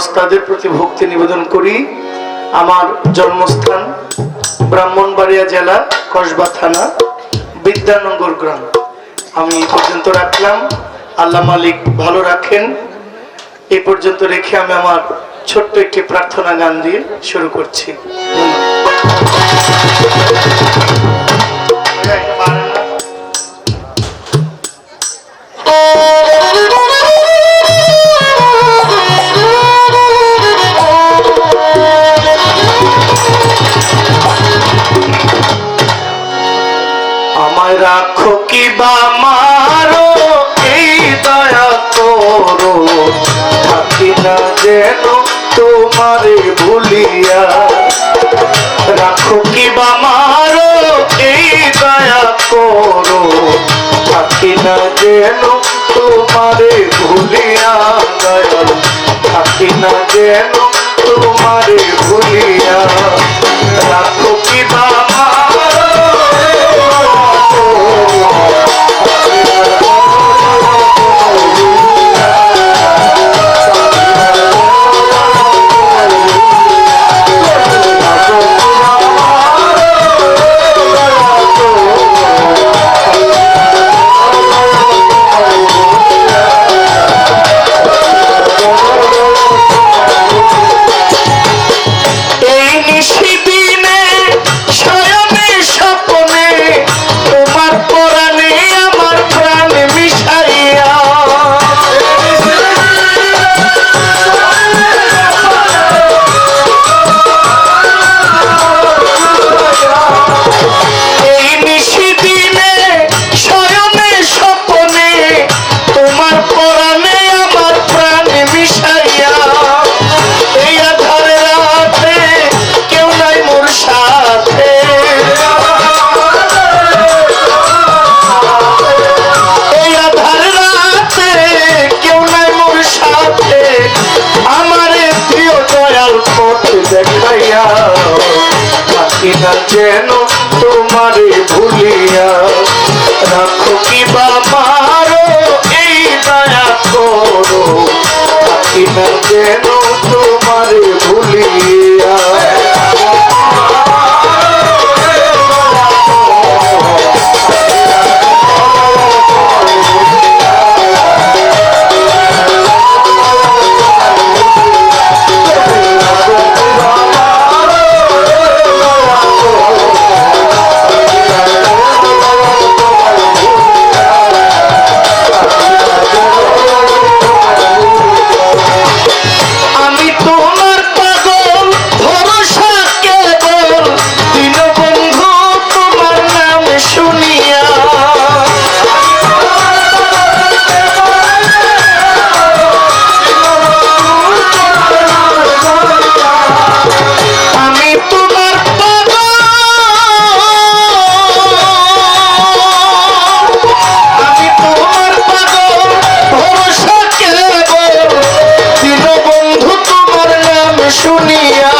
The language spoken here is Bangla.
ওস্তাদের প্রতি ভক্তি নিবেদন করি। আমার জন্মস্থান ব্রাহ্মণবাড়িয়া জেলা, কসবা থানা, বিদ্যানগর গ্রাম। আমি এই পর্যন্ত রাখলাম। আল্লাহ মালিক ভালো রাখেন। এ পর্যন্ত রেখে আমি আমার ছোট্ট একটি প্রার্থনা গান দিয়ে শুরু করছি। আমায় রাখো কি বা মারো, এই দয়া করো। থাকি না যেন তোমারে ভুলিয়া। রাখো কি বা মারো, এই দয়া করো। থাকি না যেন তোমারে ভুলিয়া দয়াল থাকি না যেন তোমারে ভুলিয়া। দেখাইয়া যেন তোমারে ভুলিয়া। রাখো কি এই দয়া করো। না যেন শুনিয়া